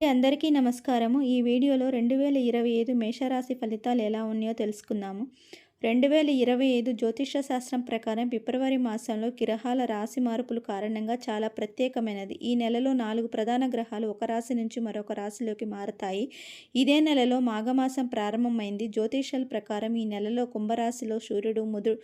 అందరికీ నమస్కారము. ఈ వీడియోలో రెండు వేల ఇరవై ఐదు మేషరాశి ఫలితాలు ఎలా ఉన్నాయో తెలుసుకుందాము. రెండు వేల ఇరవై ఐదు జ్యోతిష శాస్త్రం ప్రకారం ఫిబ్రవరి మాసంలో గ్రహాల రాశి మార్పులు కారణంగా చాలా ప్రత్యేకమైనది. ఈ నెలలో నాలుగు ప్రధాన గ్రహాలు ఒక రాశి నుంచి మరొక రాశిలోకి మారతాయి. ఇదే నెలలో మాఘమాసం ప్రారంభమైంది. జ్యోతిషాల ప్రకారం ఈ నెలలో కుంభరాశిలో సూర్యుడు ముదు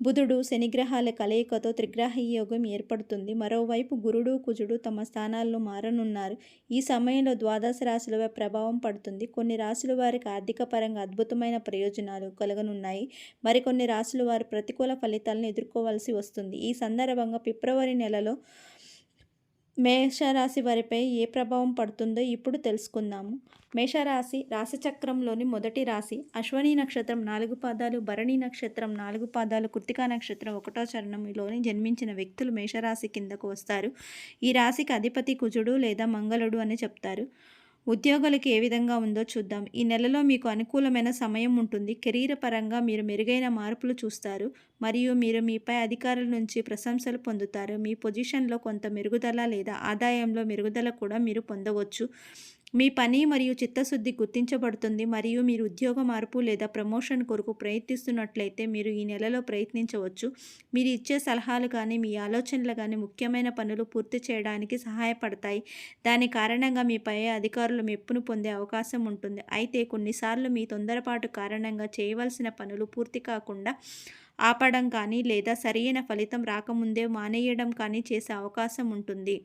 బుధుడు శనిగ్రహాల కలయికతో త్రిగ్రహ యోగం ఏర్పడుతుంది. మరోవైపు గురుడు కుజుడు తమ స్థానాల్లో మారనున్నారు. ఈ సమయంలో ద్వాదశ రాశులపై ప్రభావం పడుతుంది. కొన్ని రాశుల వారికి ఆర్థిక పరంగా అద్భుతమైన ప్రయోజనాలు కలగనున్నాయి. మరికొన్ని రాసుల వారు ప్రతికూల ఫలితాలను ఎదుర్కోవాల్సి వస్తుంది. ఈ సందర్భంగా ఫిబ్రవరి నెలలో మేషరాశి వారిపై ఏ ప్రభావం పడుతుందో ఇప్పుడు తెలుసుకుందాము. మేషరాశి రాశిచక్రంలోని మొదటి రాశి అశ్వని నక్షత్రం నాలుగు పాదాలు భరణి నక్షత్రం నాలుగు పాదాలు కృతికా నక్షత్రం ఒకటో చరణంలోని జన్మించిన వ్యక్తులు మేషరాశి కిందకు వస్తారు. ఈ రాశికి అధిపతి కుజుడు లేదా మంగళుడు అని చెప్తారు. ఉద్యోగులకు ఏ విధంగా ఉందో చూద్దాం. ఈ నెలలో మీకు అనుకూలమైన సమయం ఉంటుంది. కెరీర్ పరంగా మీరు మెరుగైన మార్పులు చూస్తారు. మరియు మీరు మీపై అధికారుల నుంచి ప్రశంసలు పొందుతారు. మీ పొజిషన్లో కొంత మెరుగుదల లేదా ఆదాయంలో మెరుగుదల కూడా మీరు పొందవచ్చు. మీ పని మరియు చిత్తశుద్ధి గుర్తించబడుతుంది మరియు మీరు ఉద్యోగ మార్పు లేదా ప్రమోషన్ కొరకు ప్రయత్నిస్తున్నట్లయితే మీరు ఈ నెలలో ప్రయత్నించవచ్చు. మీరు ఇచ్చే సలహాలు కానీ మీ ఆలోచనలు కానీ ముఖ్యమైన పనులు పూర్తి చేయడానికి సహాయపడతాయి. దాని కారణంగా మీ పై అధికారులు మెప్పును పొందే అవకాశం ఉంటుంది. అయితే కొన్నిసార్లు మీ తొందరపాటు కారణంగా చేయవలసిన పనులు పూర్తి కాకుండా ఆపడం కానీ లేదా సరైన ఫలితం రాకముందే మానేయడం కానీ చేసే అవకాశం ఉంటుంది.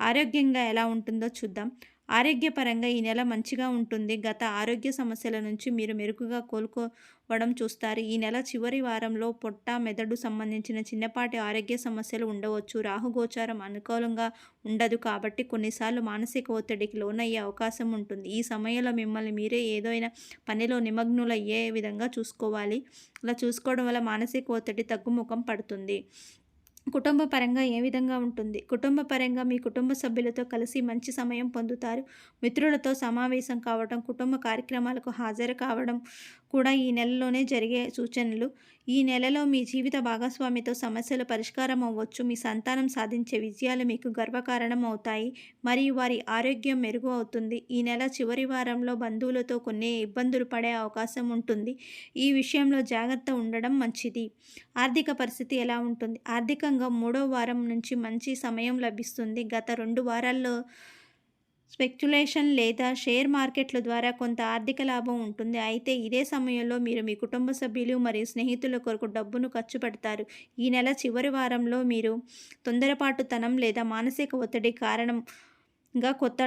ఆరోగ్యంగా ఎలా ఉంటుందో చూద్దాం. ఆరోగ్యపరంగా ఈ నెల మంచిగా ఉంటుంది. గత ఆరోగ్య సమస్యల నుంచి మీరు మెరుగుగా కోలుకోవడం చూస్తారు. ఈ నెల చివరి వారంలో పొట్ట మెదడు సంబంధించిన చిన్నపాటి ఆరోగ్య సమస్యలు ఉండవచ్చు. రాహుగోచారం అనుకూలంగా ఉండదు కాబట్టి కొన్నిసార్లు మానసిక ఒత్తిడికి లోనయ్యే అవకాశం ఉంటుంది. ఈ సమయంలో మిమ్మల్ని మీరే ఏదైనా పనిలో నిమగ్నులయ్యే విధంగా చూసుకోవాలి. అలా చూసుకోవడం వల్ల మానసిక ఒత్తిడి తగ్గుముఖం పడుతుంది. కుటుంబ పరంగా ఏ విధంగా ఉంటుంది? కుటుంబ పరంగా మీ కుటుంబ సభ్యులతో కలిసి మంచి సమయం పొందుతారు. మిత్రులతో సమావేశం కావడం కుటుంబ కార్యక్రమాలకు హాజరు కావడం కూడా ఈ నెలలోనే జరిగే సూచనలు. ఈ నెలలో మీ జీవిత భాగస్వామితో సమస్యలు పరిష్కారం అవ్వచ్చు. మీ సంతానం సాధించే విజయాలు మీకు గర్వకారణం అవుతాయి. మరియు వారి ఆరోగ్యం మెరుగు అవుతుంది. ఈ నెల చివరి వారంలో బంధువులతో కొన్ని ఇబ్బందులు పడే అవకాశం ఉంటుంది. ఈ విషయంలో జాగ్రత్త ఉండడం మంచిది. ఆర్థిక పరిస్థితి ఎలా ఉంటుంది? ఆర్థికంగా మూడో వారం నుంచి మంచి సమయం లభిస్తుంది. గత రెండు వారాల్లో స్పెక్యులేషన్ లేదా షేర్ మార్కెట్ల ద్వారా కొంత ఆర్థిక లాభం ఉంటుంది. అయితే ఇదే సమయంలో మీరు మీ కుటుంబ సభ్యులు మరియు స్నేహితుల కొరకు డబ్బును ఖర్చు పెడతారు. ఈ నెల చివరి వారంలో మీరు తొందరపాటుతనం లేదా మానసిక ఒత్తిడి కారణం ఇంకా కొత్త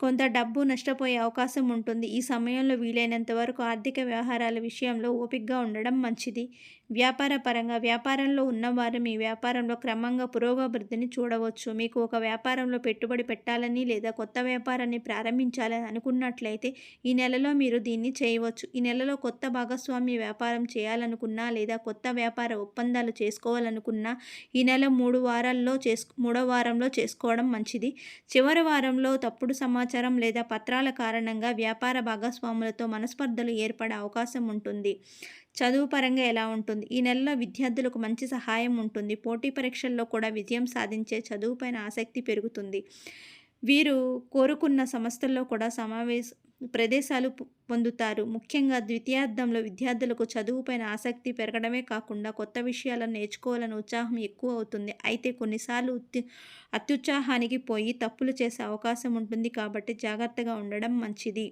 కొంత డబ్బు నష్టపోయే అవకాశం ఉంటుంది. ఈ సమయంలో వీలైనంత వరకు ఆర్థిక వ్యవహారాల విషయంలో ఓపికగా ఉండడం మంచిది. వ్యాపార పరంగా వ్యాపారంలో ఉన్నవారు మీ వ్యాపారంలో క్రమంగా పురోగభివృద్ధిని చూడవచ్చు. మీకు ఒక వ్యాపారంలో పెట్టుబడి పెట్టాలని లేదా కొత్త వ్యాపారాన్ని ప్రారంభించాలని అనుకున్నట్లయితే ఈ నెలలో మీరు దీన్ని చేయవచ్చు. ఈ నెలలో కొత్త భాగస్వామి వ్యాపారం చేయాలనుకున్నా లేదా కొత్త వ్యాపార ఒప్పందాలు చేసుకోవాలనుకున్నా ఈ నెల మూడు వారాల్లో చేసు మూడో వారంలో చేసుకోవడం మంచిది. చివరి వారంలో తప్పుడు సమాచారం లేదా పత్రాల కారణంగా వ్యాపార భాగస్వాములతో మనస్పర్ధలు ఏర్పడే అవకాశం ఉంటుంది. చదువు పరంగా ఎలా ఉంటుంది? ఈ నెలలో విద్యార్థులకు మంచి సహాయం ఉంటుంది. పోటీ పరీక్షల్లో కూడా విజయం సాధించే చదువుపైన ఆసక్తి పెరుగుతుంది. వీరు కోరుకున్న సంస్థల్లో కూడా సమావేశ ప్రదేశాలు పొందుతారు. ముఖ్యంగా ద్వితీయార్థంలో విద్యార్థులకు చదువుపైన ఆసక్తి పెరగడమే కాకుండా కొత్త విషయాలను నేర్చుకోవాలని ఉత్సాహం ఎక్కువ అవుతుంది. అయితే కొన్నిసార్లు అత్యుత్సాహానికి పోయి తప్పులు చేసే అవకాశం ఉంటుంది కాబట్టి జాగ్రత్తగా ఉండడం మంచిది.